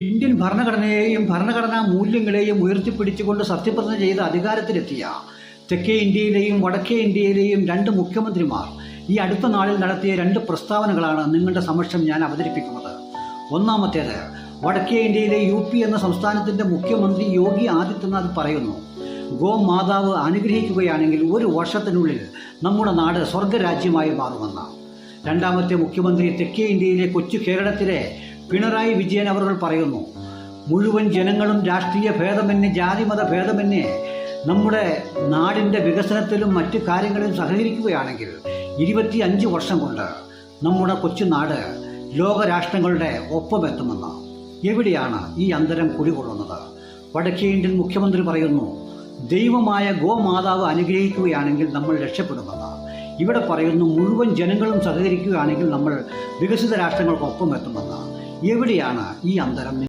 Indian ഭരണഘടനയെയും ഭരണഘടനാ മൂല്യങ്ങളെയും ഉയർത്തിപ്പിടിച്ചുകൊണ്ട് സത്യപ്രതിജ്ഞ ചെയ്ത് അധികാരത്തിലെത്തിയ തെക്കേ ഇന്ത്യയിലെയും വടക്കേ ഇന്ത്യയിലെയും രണ്ട് മുഖ്യമന്ത്രിമാർ ഈ അടുത്ത നാളിൽ നടത്തിയ രണ്ട് പ്രസ്താവനകളാണ് നിങ്ങളുടെ സമക്ഷം ഞാൻ അവതരിപ്പിക്കുന്നത്. ഒന്നാമത്തേത് വടക്കേ ഇന്ത്യയിലെ യു പി എന്ന സംസ്ഥാനത്തിന്റെ മുഖ്യമന്ത്രി യോഗി ആദിത്യനാഥ് പറയുന്നു ഗോ മാതാവ് അനുഗ്രഹിക്കുകയാണെങ്കിൽ ഒരു വർഷത്തിനുള്ളിൽ നമ്മുടെ നാട് സ്വർഗരാജ്യമായി മാറുമെന്ന് രണ്ടാമത്തെ മുഖ്യമന്ത്രി തെക്കേ ഇന്ത്യയിലെ കൊച്ചു കേരളത്തിലെ പിണറായി വിജയൻ അവർ പറയുന്നു മുഴുവൻ ജനങ്ങളും രാഷ്ട്രീയ ഭേദമന്യേ ജാതിമത ഭേദമന്യേ നമ്മുടെ നാടിന്റെ വികസനത്തിലും മറ്റു കാര്യങ്ങളിലും സഹകരിക്കുകയാണെങ്കിൽ ഇരുപത്തി അഞ്ച് വർഷം കൊണ്ട് നമ്മുടെ കൊച്ചുനാട് ലോകരാഷ്ട്രങ്ങളുടെ ഒപ്പമെത്തുമെന്ന് എവിടെയാണ് ഈ അന്തരം കുടികൊള്ളുന്നത് വടക്കേ ഇന്ത്യൻ മുഖ്യമന്ത്രി പറയുന്നു ദൈവമായ ഗോമാതാവ് അനുഗ്രഹിക്കുകയാണെങ്കിൽ നമ്മൾ രക്ഷപ്പെടുമെന്ന്. ഇവിടെ പറയുന്നു മുഴുവൻ ജനങ്ങളും സഹകരിക്കുകയാണെങ്കിൽ നമ്മൾ വികസിത രാഷ്ട്രങ്ങൾക്കൊപ്പം എത്തുമെന്ന്. എവിടെയാണ് ഈ അന്തരം